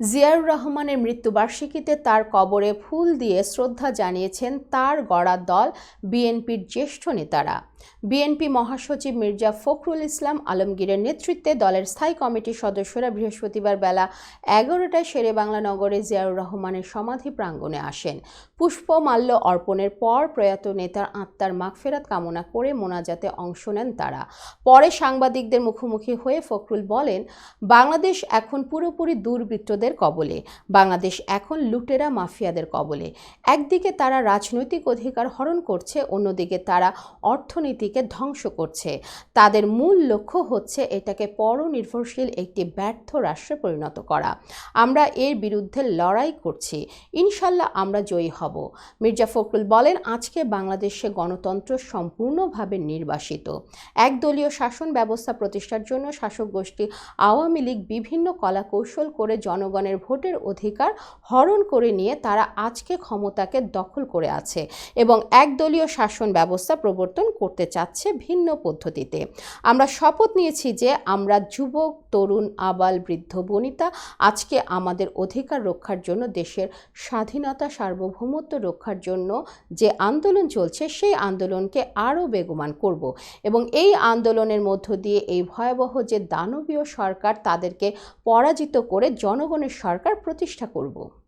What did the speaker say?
জিয়াউর রহমানের মৃত্যুবার্ষিকীতে তার কবরে ফুল দিয়ে শ্রদ্ধা জানিয়েছেন তার গড়া দল, বিএনপির জ্যেষ্ঠ নেতারা। বিএনপি মহাসচিব মির্জা ফখরুল ইসলাম আলমগীরের নেতৃত্বে দলের স্থায়ী কমিটির সদস্যরা বৃহস্পতিবার বেলা এগারোটায় শেরে বাংলা নগরে জিয়াউর রহমানের সমাধি প্রাঙ্গণে আসেন। পুষ্পমাল্য অর্পণের পর প্রয়াত নেতার আত্মার মাগফেরাত কামনা করে মোনাজাতে অংশ নেন তারা। পরে সাংবাদিকদের মুখোমুখি হয়ে ফখরুল বলেন, বাংলাদেশ এখন পুরোপুরি দুর্বৃত্তদের কবলে। বাংলাদেশ এখন লুটেরা মাফিয়াদের কবলে। একদিকে তারা রাজনৈতিক অধিকার হরণ করছে, অন্যদিকে তারা অর্থনীতিকে ধ্বংস করছে। তাদের মূল লক্ষ্য হচ্ছে এটাকে পরনির্ভরশীল একটি ব্যর্থ রাষ্ট্রে পরিণত করা। আমরা এর বিরুদ্ধে লড়াই করছি। ইনশাল্লাহ আমরা জয়ী হব। মির্জা ফখরুল বলেন, আজকে বাংলাদেশে গণতন্ত্র সম্পূর্ণভাবে নির্বাসিত। একদলীয় শাসন ব্যবস্থা প্রতিষ্ঠার জন্য শাসক গোষ্ঠী আওয়ামী লীগ বিভিন্ন কলাকৌশল করে জনগণের ভোটের অধিকার হরণ করে নিয়ে তারা আজকে ক্ষমতাকে দখল করে আছে এবং একদলীয় শাসন ব্যবস্থা প্রবর্তন করতে চাচ্ছে ভিন্ন পদ্ধতিতে। আমরা শপথ নিয়েছি যে আমরা যুবক, তরুণ, আবাল, বৃদ্ধ, বনিতা আজকে আমাদের অধিকার রক্ষার জন্য, দেশের স্বাধীনতা, সার্বভৌমত্ব রক্ষার জন্য যে আন্দোলন চলছে, সেই আন্দোলনকে আরও বেগমান করব এবং এই আন্দোলনের মধ্য দিয়ে এই ভয়াবহ যে দানবীয় সরকার তাদেরকে পরাজিত করে জনগণের সরকার প্রতিষ্ঠা করব।